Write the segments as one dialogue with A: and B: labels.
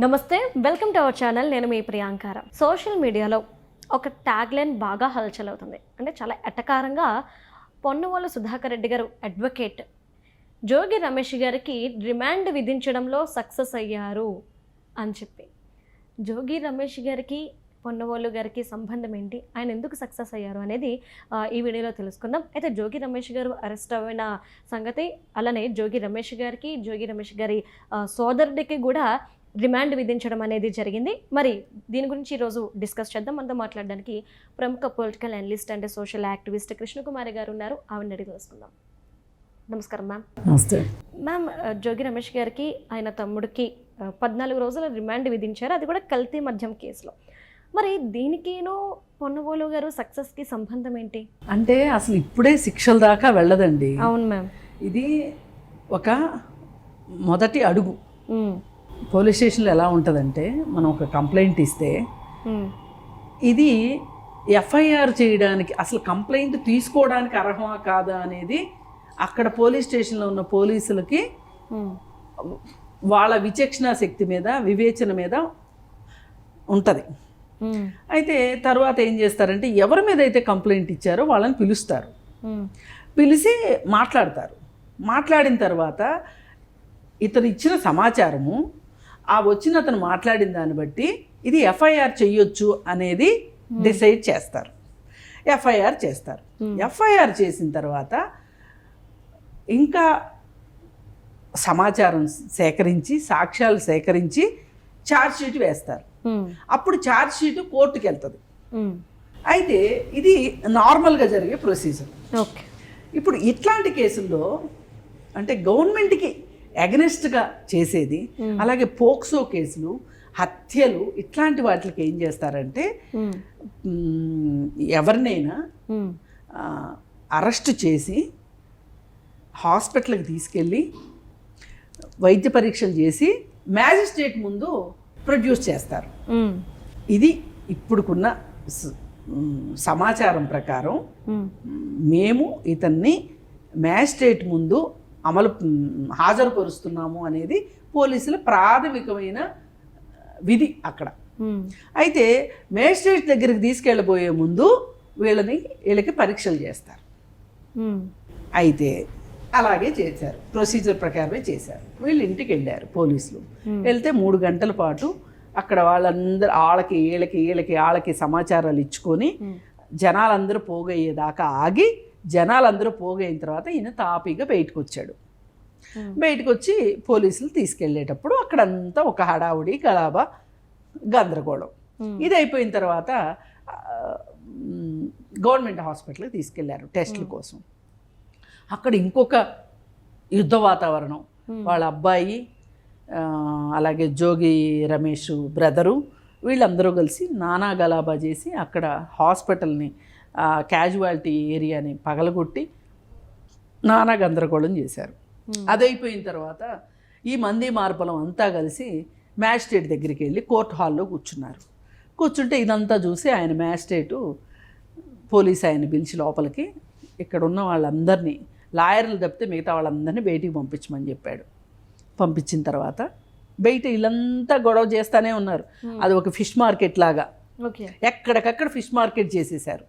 A: నమస్తే welcome to our channel నేను మీ ప్రియాంకారం. Social మీడియాలో ఒక ట్యాగ్ లైన్ బాగా హల్చల్ అవుతుంది. అంటే చాలా ఎటకారంగా పొన్నవాళ్ళు సుధాకర్ రెడ్డి గారు అడ్వకేట్ జోగి రమేష్ గారికి రిమాండ్ విధించడంలో సక్సెస్ అయ్యారు అని చెప్పి. జోగి రమేష్ గారికి పొన్నవాళ్ళు గారికి సంబంధం ఏంటి? ఆయన ఎందుకు సక్సెస్ అయ్యారు అనేది ఈ వీడియోలో తెలుసుకుందాం. అయితే జోగి రమేష్ గారు అరెస్ట్ అయిన సంగతి అలానే జోగి రమేష్ గారికి జోగి రమేష్ గారి సోదరుడికి కూడా రిమాండ్ విధించడం అనేది జరిగింది. మరి దీని గురించి ఈరోజు డిస్కస్ చేద్దాం. మనతో మాట్లాడడానికి ప్రముఖ political analyst and social activist Krishnakumari garu ఉన్నారు. ఆవిడని అడిగి తెలుసుకుందాం. నమస్కారం మ్యామ్.
B: నమస్తే.
A: మ్యామ్ జోగి రమేష్ గారికి ఆయన తమ్ముడికి పద్నాలుగు రోజుల రిమాండ్ విధించారు. అది కూడా కల్తీ మద్యం కేసులో. మరి దీనికిను పొన్నబోలు గారు సక్సెస్కి సంబంధం ఏంటి?
B: అంటే అసలు ఇప్పుడే శిక్షల దాకా వెళ్ళదండి.
A: అవును మ్యామ్.
B: ఇది ఒక మొదటి అడుగు. పోలీస్ స్టేషన్లో ఎలా ఉంటుందంటే మనం ఒక కంప్లైంట్ ఇస్తే ఇది ఎఫ్ఐఆర్ చేయడానికి అసలు కంప్లైంట్ తీసుకోవడానికి అర్హమా కాదా అనేది అక్కడ పోలీస్ స్టేషన్లో ఉన్న పోలీసులకి వాళ్ళ విచక్షణ శక్తి మీద వివేచన మీద ఉంటుంది. అయితే తర్వాత ఏం చేస్తారంటే ఎవరి మీద అయితే కంప్లైంట్ ఇచ్చారో వాళ్ళని పిలుస్తారు. పిలిచి మాట్లాడతారు. మాట్లాడిన తర్వాత ఇతను ఇచ్చిన సమాచారము ఆ వచ్చిన అతను మాట్లాడిన దాన్ని బట్టి ఇది ఎఫ్ఐఆర్ చెయ్యొచ్చు అనేది డిసైడ్ చేస్తారు. ఎఫ్ఐఆర్ చేస్తారు. ఎఫ్ఐఆర్ చేసిన తర్వాత ఇంకా సమాచారం సేకరించి సాక్ష్యాలు సేకరించి ఛార్జ్ షీట్ వేస్తారు. అప్పుడు ఛార్జ్ షీట్ కోర్టుకి వెళ్తుంది అయితే ఇది నార్మల్గా జరిగే ప్రొసీజర్
A: ఓకే.
B: ఇప్పుడు ఇట్లాంటి కేసుల్లో అంటే గవర్నమెంట్కి అగనెస్ట్గా చేసేది. అలాగే పోక్సో కేసులు హత్యలు ఇట్లాంటి వాటికి ఏం చేస్తారంటే ఎవరినైనా అరెస్ట్ చేసి హాస్పిటల్కి తీసుకెళ్ళి వైద్య పరీక్షలు చేసి మ్యాజిస్ట్రేట్ ముందు ప్రొడ్యూస్ చేస్తారు. ఇది ఇప్పుడుకున్న సమాచారం ప్రకారం మేము ఇతన్ని మ్యాజిస్ట్రేట్ ముందు అమలు హాజరుపరుస్తున్నాము అనేది పోలీసుల ప్రాథమికమైన విధి అక్కడ. అయితే మేజిస్ట్రేట్ దగ్గరికి తీసుకెళ్ళబోయే ముందు వీళ్ళని వీళ్ళకి పరీక్షలు చేస్తారు. అయితే అలాగే చేశారు. ప్రొసీజర్ ప్రకారమే చేశారు. వీళ్ళు ఇంటికి వెళ్ళారు పోలీసులు. వెళ్తే మూడు గంటల పాటు అక్కడ వాళ్ళందరూ వాళ్ళకి వీళ్ళకి వీళ్ళకి వాళ్ళకి సమాచారాలు ఇచ్చుకొని జనాలందరూ పోగయ్యేదాకా ఆగి జనాలందరూ పోగైన తర్వాత ఈయన తాపీగా బయటకు వచ్చాడు బయటకు వచ్చి పోలీసులు తీసుకెళ్ళేటప్పుడు అక్కడంతా ఒక హడావుడి గలాబా గందరగోళం. ఇది అయిపోయిన తర్వాత గవర్నమెంట్ హాస్పిటల్కి తీసుకెళ్ళారు టెస్టుల కోసం. అక్కడ ఇంకొక యుద్ధ వాతావరణం. వాళ్ళ అబ్బాయి అలాగే జోగి రమేష్ బ్రదరు వీళ్ళందరూ కలిసి నానా గలాబా చేసి అక్కడ హాస్పిటల్ని క్యాజువాలిటీ ఏరియాని పగలగొట్టి నానా గందరగోళం చేశారు. అదైపోయిన తర్వాత ఈ మంది మార్బలం అంతా కలిసి మ్యాజిస్ట్రేట్ దగ్గరికి వెళ్ళి కోర్ట్ హాల్లో కూర్చున్నారు. కూర్చుంటే ఇదంతా చూసి ఆయన మ్యాజిస్ట్రేటు పోలీస్ ఆయన పిలిచి లోపలికి ఇక్కడ ఉన్న వాళ్ళందరినీ లాయర్లు తప్పితే మిగతా వాళ్ళందరినీ బయటికి పంపించమని చెప్పాడు. పంపించిన తర్వాత బయట వీళ్ళంతా గొడవ చేస్తానే ఉన్నారు. అది ఒక ఫిష్ మార్కెట్ లాగా. ఎక్కడికక్కడ ఫిష్ మార్కెట్ చేసేసారు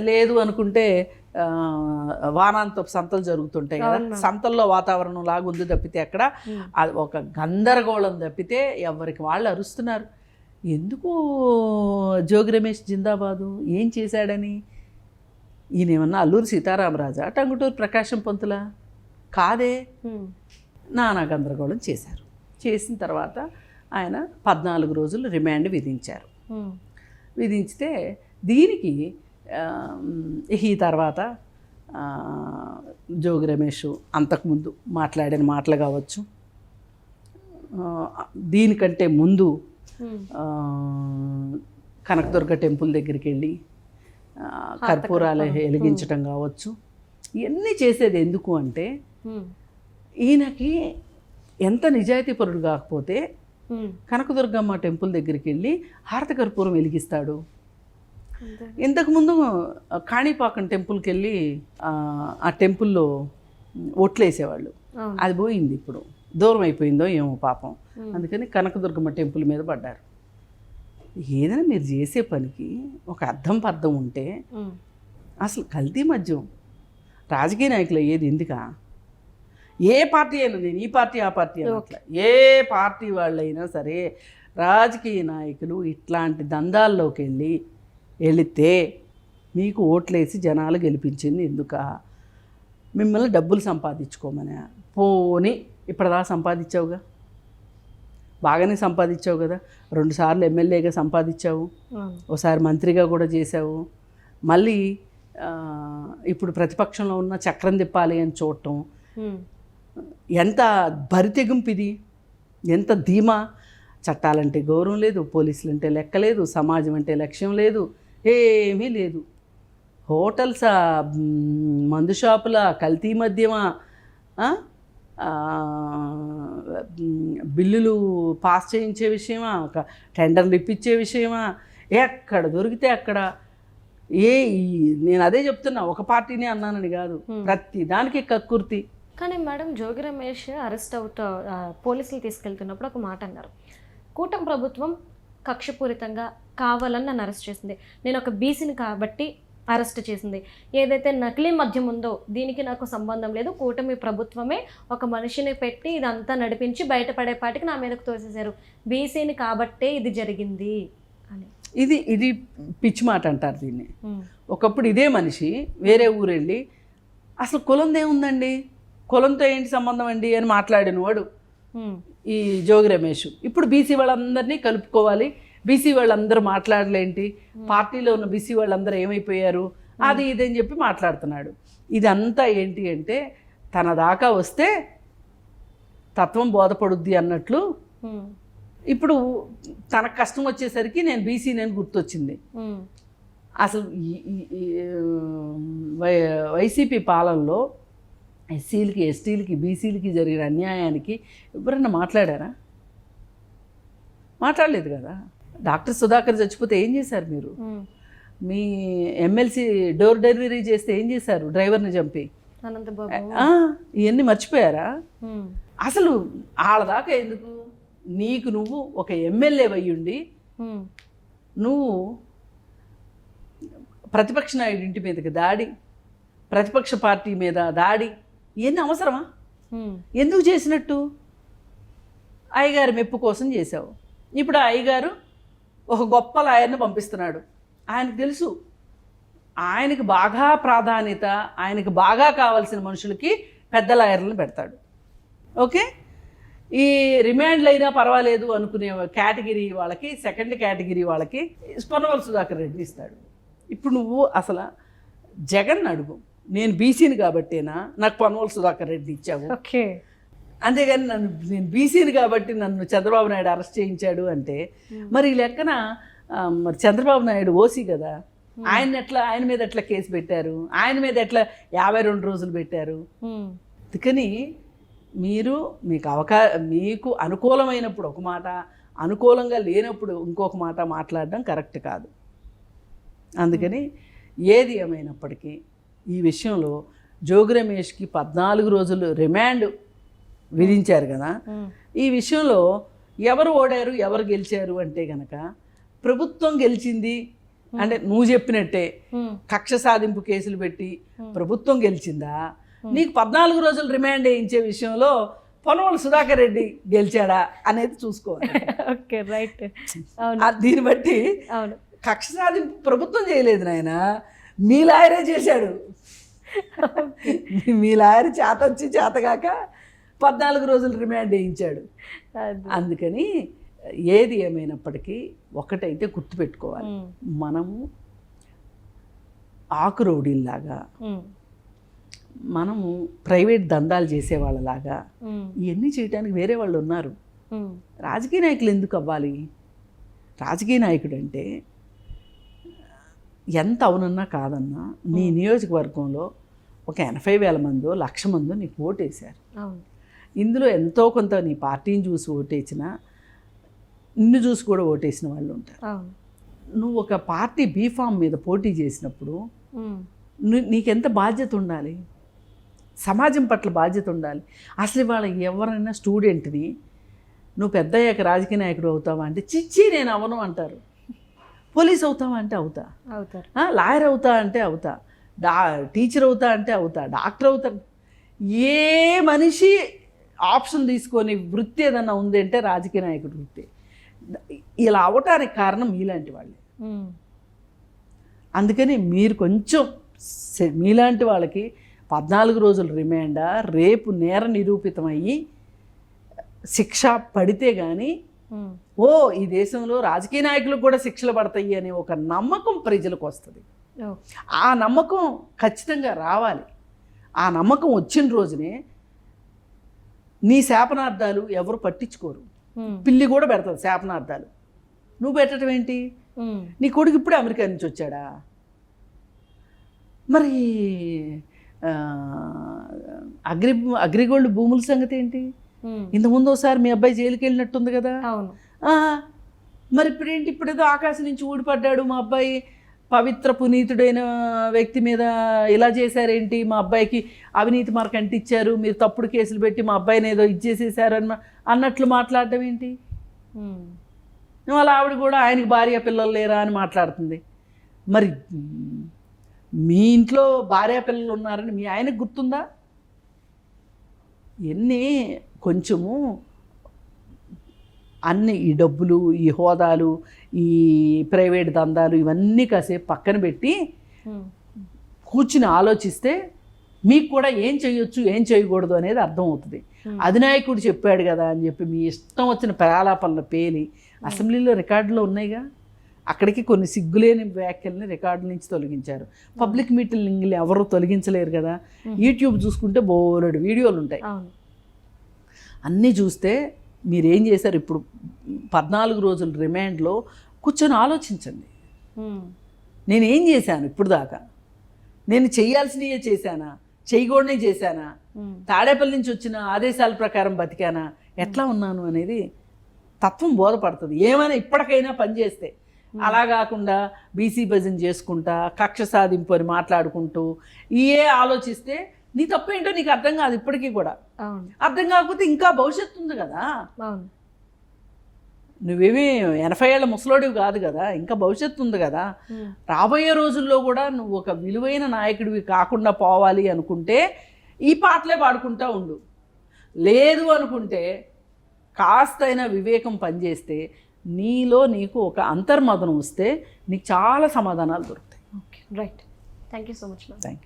B: లేదు అనుకుంటే ఆ, వానాంతపు సంతలు జరుగుతుంటాయి కదా. సంతల్లో వాతావరణం లాగా ఉంది తప్పితే అక్కడ ఒక గందరగోళం తప్పితే ఎవరికి వాళ్ళు అరుస్తున్నారు. ఎందుకు జోగి రమేష్ జిందాబాదు? ఏం చేశాడని? ఈయన ఏమన్నా అల్లూరి సీతారామరాజా? టంగుటూరు ప్రకాశం పంతులా? కాదే? నానా గందరగోళం చేశారు. చేసిన తర్వాత ఆయన పద్నాలుగు రోజులు రిమాండ్ విధించారు. విధించితే దీనికి ఈ తర్వాత జోగి రమేష్ అంతకుముందు మాట్లాడిన మాటలు కావచ్చు దీనికంటే ముందు ఆ, కనకదుర్గ టెంపుల్ దగ్గరికి వెళ్ళి కర్పూరాలు వెలిగించడం కావచ్చు ఇవన్నీ చేసేది ఎందుకు అంటే ఈయనకి ఎంత నిజాయితీపరుడు కాకపోతే కనకదుర్గమ్మ టెంపుల్ దగ్గరికి వెళ్ళి హారత కర్పూరం వెలిగిస్తాడు. ఇంతకుముందు కాణిపాకం టెంపుల్కి వెళ్ళి ఆ, టెంపుల్లో ఒట్లేసేవాళ్ళు. అది పోయింది ఇప్పుడు. దూరం అయిపోయిందో ఏమో పాపం. అందుకని కనకదుర్గమ్మ టెంపుల్ మీద పడ్డారు. ఏదైనా మీరు చేసే పనికి ఒక అర్థం పర్థం ఉంటే అసలు కల్తీ మద్యం. రాజకీయ నాయకులు అయ్యేది ఎందుకా? ఏ పార్టీ అయినా నేను ఈ పార్టీ ఆ పార్టీ అనట్లే ఏ పార్టీ వాళ్ళైనా సరే రాజకీయ నాయకులు ఇట్లాంటి దందాల్లోకి వెళ్ళి వెళితే మీకు ఓట్లేసి జనాలు గెలిపించింది ఎందుక? మిమ్మల్ని డబ్బులు సంపాదించుకోమని. పోని ఇప్పటిదా సంపాదించావుగా? బాగానే సంపాదించావు కదా. రెండుసార్లు ఎమ్మెల్యేగా సంపాదించావు. ఒకసారి మంత్రిగా కూడా చేశావు. మళ్ళీ ఇప్పుడు ప్రతిపక్షంలో ఉన్న చక్రం తిప్పాలి అని చూడటం. ఎంత బరితెగింపు ఇది? ఎంత ధీమా? చట్టాలంటే గౌరవం లేదు పోలీసులు అంటే లెక్క లేదు సమాజం అంటే లక్ష్యం లేదు ఏమీ లేదు. హోటల్సా మందు షాపుల కల్తీ మద్యమా ఆ? ఆ, మ్, బిల్లులు పాస్ చేయించే విషయమా? ఒక టెండర్లు ఇప్పించే విషయమా? ఎక్కడ దొరికితే అక్కడ. ఏ ఈ- నేను అదే చెప్తున్నా ఒక పార్టీనే అన్నానని కాదు. ప్రతి దానికి కక్కుర్తి.
A: కానీ మేడం జోగి రమేష్ అరెస్ట్ అవుతా పోలీసులు తీసుకెళ్తున్నప్పుడు ఒక మాట అన్నారు. కూటమి ప్రభుత్వం కక్షపూరితంగా కావాలని నన్ను అరెస్ట్ చేసింది. నేను ఒక బీసీని కాబట్టి అరెస్ట్ చేసింది. ఏదైతే నకిలీ మద్యం ఉందో దీనికి నాకు సంబంధం లేదు. కూటమి ప్రభుత్వమే ఒక మనిషిని పెట్టి ఇదంతా నడిపించి బయటపడేపాటికి నా మీదకు తోసేశారు. బీసీని కాబట్టే ఇది జరిగింది అని.
B: ఇది ఇది పిచ్చి మాట అంటారు దీన్ని. ఒకప్పుడు ఇదే మనిషి వేరే ఊరు వెళ్ళి అసలు కులంది ఏముందండి కులంతో ఏంటి సంబంధం అండి అని మాట్లాడిన వాడు ఈ జోగి రమేష్. ఇప్పుడు బీసీ వాళ్ళందరినీ కలుపుకోవాలి. బీసీ వాళ్ళందరూ మాట్లాడలేంటి. పార్టీలో ఉన్న బీసీ వాళ్ళందరూ ఏమైపోయారు? అది ఇది అని చెప్పి మాట్లాడుతున్నాడు. ఇదంతా ఏంటి అంటే తన దాకా వస్తే తత్వం బోధపడుద్ది అన్నట్లు ఇప్పుడు తనకు కష్టం వచ్చేసరికి నేను బీసీ నేను గుర్తొచ్చింది. అసలు వై వైసీపీ పాలనలో ఎస్సీలకి ఎస్టీలకి బీసీలకి జరిగిన అన్యాయానికి ఎవరన్నా మాట్లాడారా? మాట్లాడలేదు కదా. డాక్టర్ సుధాకర్ చచ్చిపోతే ఏం చేశారు మీరు. మీ ఎమ్మెల్సీ డోర్ డెలివరీ చేస్తే ఏం చేశారు డ్రైవర్ని చంపి? ఇవన్నీ మర్చిపోయారా? అసలు ఆడదాకా ఎందుకు? నీకు నువ్వు ఒక ఎమ్మెల్యే అయ్యుండి నువ్వు ప్రతిపక్ష నాయుడు ఇంటి మీదకి దాడి ప్రతిపక్ష పార్టీ మీద దాడి ఇవన్నీ అవసరమా? ఎందుకు చేసినట్టు? అయ్యగారి మెప్పు కోసం చేశావు. ఇప్పుడు ఆ అయ్యగారు ఒక గొప్ప లాయర్ని పంపిస్తున్నాడు. ఆయనకు తెలుసు. ఆయనకి బాగా ప్రాధాన్యత ఆయనకి బాగా కావాల్సిన మనుషులకి పెద్ద లాయర్లను పెడతాడు. ఓకే? ఈ రిమాండ్లు అయినా పర్వాలేదు అనుకునే కేటగిరీ వాళ్ళకి సెకండ్ కేటగిరీ వాళ్ళకి స్పర్ణవల్ సుధాకర్ రెడ్డి ఇస్తాడు. ఇప్పుడు నువ్వు అసలు జగన్ అడుగు. నేను బీసీని కాబట్టేనా నాకు పన్వల్ సుధాకర్ రెడ్డి ఇచ్చావు.
A: ఓకే.
B: అంతేగాని నన్ను నేను బీసీని కాబట్టి నన్ను చంద్రబాబు నాయుడు అరెస్ట్ చేయించాడు అంటే మరి ఈ లెక్కన మరి చంద్రబాబు నాయుడు ఓసీ కదా. ఆయన ఎట్లా ఆయన మీద ఎట్లా కేసు పెట్టారు? ఆయన మీద ఎట్లా యాభై రెండు రోజులు పెట్టారు? అందుకని మీరు మీకు అవకా మీకు అనుకూలమైనప్పుడు ఒక మాట అనుకూలంగా లేనప్పుడు ఇంకొక మాట మాట్లాడడం కరెక్ట్ కాదు. అందుకని ఏది ఏమైనప్పటికీ ఈ విషయంలో జోగి రమేష్కి పద్నాలుగు రోజులు రిమాండ్ విధించారు కదా. ఈ విషయంలో ఎవరు ఓడారు ఎవరు గెలిచారు అంటే గనక ప్రభుత్వం గెలిచింది అంటే నువ్వు చెప్పినట్టే కక్ష సాధింపు కేసులు పెట్టి ప్రభుత్వం గెలిచిందా? నీకు పద్నాలుగు రోజులు రిమాండ్ వేయించే విషయంలో పొనవలు సుధాకర్ రెడ్డి గెలిచాడా అనేది చూసుకోవాలి.
A: Okay right.
B: దీన్ని బట్టి కక్ష సాధింపు ప్రభుత్వం చేయలేదు నాయన. మీ లాయరే చేశాడు. మీ లాయర్ చేత వచ్చి చేతగాక పద్నాలుగు రోజులు రిమాండ్ వేయించాడు.
A: అది.
B: అందుకని ఏది ఏమైనప్పటికీ ఒకటైతే గుర్తుపెట్టుకోవాలి. మనము ఆకురౌడీల్లాగా
A: ఉమ్,
B: మనము ప్రైవేట్ దందాలు చేసే వాళ్ళలాగా
A: ఉమ్,
B: ఇవన్నీ చేయడానికి వేరే వాళ్ళు ఉన్నారు. రాజకీయ నాయకులు ఎందుకు అవ్వాలి? రాజకీయ నాయకుడు అంటే ఎంత అవునన్నా కాదన్నా నీ నియోజకవర్గంలో ఒక ఎనభై వేల మందో లక్ష మందో నీకు ఓటేశారు.
A: అవును.
B: ఇందులో ఎంతో కొంత నీ పార్టీని చూసి ఓటేసినా నిన్ను చూసి కూడా ఓటేసిన వాళ్ళు ఉంటారు. నువ్వు ఒక పార్టీ బీఫామ్ మీద పోటీ చేసినప్పుడు నీకెంత బాధ్యత ఉండాలి? సమాజం పట్ల బాధ్యత ఉండాలి. అసలు ఇవాళ ఎవరైనా స్టూడెంట్ని నువ్వు పెద్ద అయ్యాక రాజకీయ నాయకుడు అవుతావా? అంటే చిచ్చి నేను అవను అంటారు. పోలీస్ అవుతావా అంటే అవుతా.
A: అవుతారు.
B: ఆ, లాయర్ అవుతా అంటే అవుతా. డా టీచర్ అవుతా అంటే అవుతా. డాక్టర్ అవుతా. ఏ మనిషి ఆప్షన్ తీసుకొని వృత్తి ఏదన్నా ఉంది అంటే రాజకీయ నాయకుడు వృత్తి. ఇలా అవటానికి కారణం మీలాంటి వాళ్ళే. అందుకని మీరు కొంచెం మీలాంటి వాళ్ళకి పద్నాలుగు రోజులు రిమాండా రేపు నేర నిరూపితమయ్యి శిక్ష పడితే కానీ. ఓ ఈ దేశంలో రాజకీయ నాయకులకు కూడా శిక్షలు పడతాయి అనే ఒక నమ్మకం ప్రజలకు వస్తుంది. ఆ నమ్మకం ఖచ్చితంగా రావాలి ఆ నమ్మకం వచ్చిన రోజునే నీ శాపనార్థాలు ఎవరు పట్టించుకోరు. పిల్లి కూడా పెడతాది శాపనార్థాలు నువ్వు పెట్టడం ఏంటి. నీ కొడుకు ఇప్పుడే అమెరికా నుంచి వచ్చాడా మరి అగ్రి అగ్రిగోల్డ్ భూముల సంగతి ఏంటి. ఇంతకుముందు ఒకసారి మీ అబ్బాయి జైలుకి వెళ్ళినట్టుంది కదా? మరి ఇప్పుడేంటి? ఇప్పుడేదో ఆకాశం నుంచి ఊడిపడ్డాడు మా అబ్బాయి. పవిత్ర పునీతుడైన వ్యక్తి మీద ఇలా చేశారేంటి? మా అబ్బాయికి అవినీతి మార్క్ అంటించారు మీరు తప్పుడు కేసులు పెట్టి మా అబ్బాయిని ఏదో ఇచ్చేసేసారు అని మా- అన్నట్లు మాట్లాడటం ఏంటి. వాళ్ళ ఆవిడ కూడా ఆయనకి భార్య పిల్లలు లేరా అని మాట్లాడుతుంది. మరి మీ ఇంట్లో భార్య పిల్లలు ఉన్నారని మీ ఆయనకు గుర్తుందా? ఎన్ని కొంచెము అన్ని ఈ డబ్బులు ఈ హోదాలు ఈ ప్రైవేట్ దందాలు ఇవన్నీ కాసేపు పక్కన పెట్టి. కూర్చుని ఆలోచిస్తే మీకు కూడా ఏం చేయొచ్చు ఏం చేయకూడదు అనేది అర్థమవుతుంది. అధినాయకుడు చెప్పాడు కదా అని చెప్పి మీ ఇష్టం వచ్చిన ప్రలాపనలు పేలి అసెంబ్లీలో రికార్డులో ఉన్నాయిగా అక్కడికి కొన్ని సిగ్గులేని వ్యాఖ్యల్ని రికార్డు నుంచి తొలగించారు. పబ్లిక్ మీటింగ్లు ఎవరు తొలగించలేరు కదా. యూట్యూబ్ చూసుకుంటే బోలెడు వీడియోలు ఉంటాయి. అన్నీ చూస్తే మీరేం చేశారు? ఇప్పుడు పద్నాలుగు రోజుల రిమాండ్లో కూర్చొని ఆలోచించండి.
A: ఉమ్.
B: నేను చేశాను ఇప్పుడు దాకా? నేను చేయాల్సినవే చేశానా? చేయకూడనే చేశానా. తాడేపల్లి నుంచి వచ్చిన ఆదేశాల ప్రకారం బతికానా? ఎట్లా ఉన్నాను అనేది తత్వం బోధపడుతుంది. ఏమైనా ఇప్పటికైనా పనిచేస్తే అలా కాకుండా బీసీ భజన చేసుకుంటా కక్ష సాధింపు అని మాట్లాడుకుంటూ ఏ ఆలోచిస్తే నీ తప్పేంటో నీకు అర్థం కాదు ఇప్పటికీ కూడా. అర్థం కాకపోతే ఇంకా భవిష్యత్తు ఉంది కదా. నువ్వేమీ ఎనభై ఏళ్ళ ముసలోడివి కాదు కదా ఇంకా భవిష్యత్తు ఉంది కదా. రాబోయే రోజుల్లో కూడా నువ్వు ఒక విలువైన నాయకుడివి కాకుండా పోవాలి అనుకుంటే ఈ పాటలే పాడుకుంటా ఉండు. లేదు అనుకుంటే కాస్తైనా వివేకం పనిచేస్తే నీలో నీకు ఒక అంతర్మదనం వస్తే నీకు చాలా సమాధానాలు దొరుకుతాయి.
A: Okay right thank you so much
B: thank you